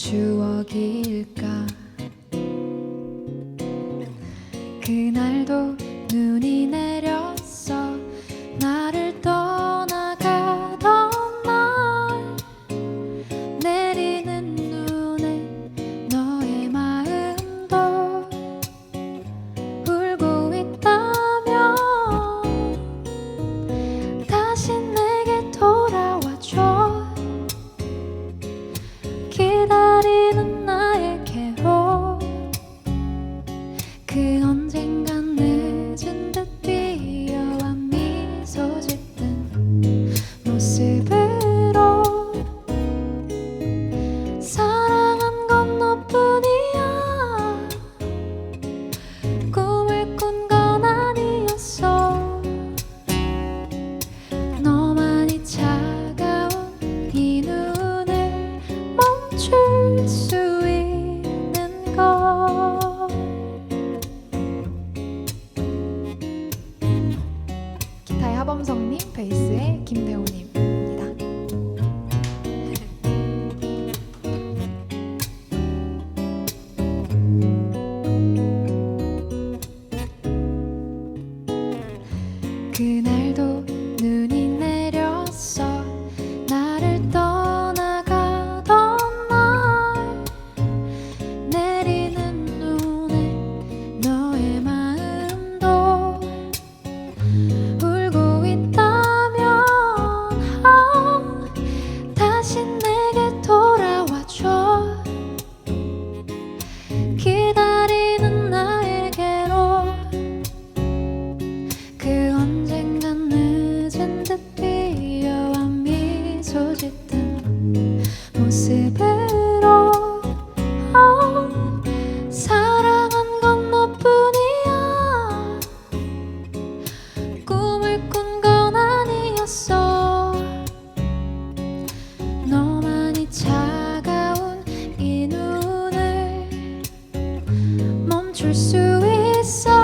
추억일까? 짙은 모습으로 oh, 사랑한 건 너뿐이야. 꿈을 꾼 건 아니었어. 너만이 차가운 이 눈을 멈출 수 있어.